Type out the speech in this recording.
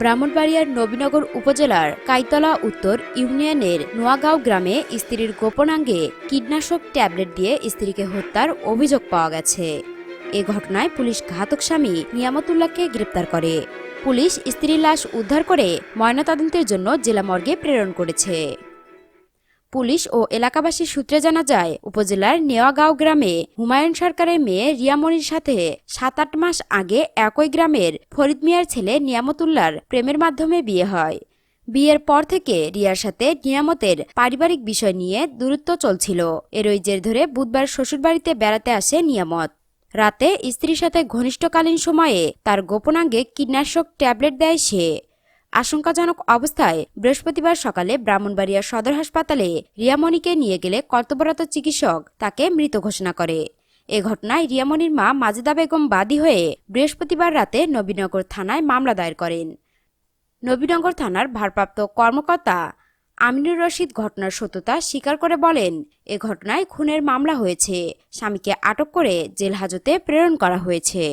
ব্রাহ্মণবাড়িয়ার নবীনগর উপজেলার কাইতলা উত্তর ইউনিয়নের নোয়াগাঁও গ্রামে স্ত্রীর গোপনাঙ্গে কীটনাশক ট্যাবলেট দিয়ে স্ত্রীকে হত্যার অভিযোগ পাওয়া গেছে। এ ঘটনায় পুলিশ ঘাতক স্বামী নিয়ামতুল্লাহকে গ্রেপ্তার করে। পুলিশ স্ত্রীর লাশ উদ্ধার করে ময়নাতদন্তের জন্য জেলা মর্গে প্রেরণ করেছে। পুলিশ ও এলাকাবাসীর সূত্রে জানা যায়, উপজেলার নেওয়াগাঁও গ্রামে হুমায়ুন সরকারের মেয়ে রিয়ামনির সাথে সাত আট মাস আগে একই গ্রামের ফরিদ মিয়ার ছেলে নিয়ামতুল্লার প্রেমের মাধ্যমে বিয়ে হয়। বিয়ের পর থেকে রিয়ার সাথে নিয়ামতের পারিবারিক বিষয় নিয়ে দূরত্ব চলছিল। এরই জের ধরে বুধবার শ্বশুরবাড়িতে বেড়াতে আসে নিয়ামত। রাতে স্ত্রীর সাথে ঘনিষ্ঠকালীন সময়ে তার গোপনাঙ্গে কীটনাশক ট্যাবলেট দেয় সে। আশঙ্কাজনক অবস্থায় বৃহস্পতিবার সকালে ব্রাহ্মণবাড়িয়া সদর হাসপাতালে রিয়ামণিকে নিয়ে গেলে কর্তব্যরত চিকিৎসক তাকে মৃত ঘোষণা করে। এ ঘটনায় রিয়ামণির মা মাজেদা বেগম বাদী হয়ে বৃহস্পতিবার রাতে নবীনগর থানায় মামলা দায়ের করেন। নবীনগর থানার ভারপ্রাপ্ত কর্মকর্তা আমিনুর রশিদ ঘটনার সত্যতা স্বীকার করে বলেন, এ ঘটনায় খুনের মামলা হয়েছে। স্বামীকে আটক করে জেল হাজতে প্রেরণ করা হয়েছে।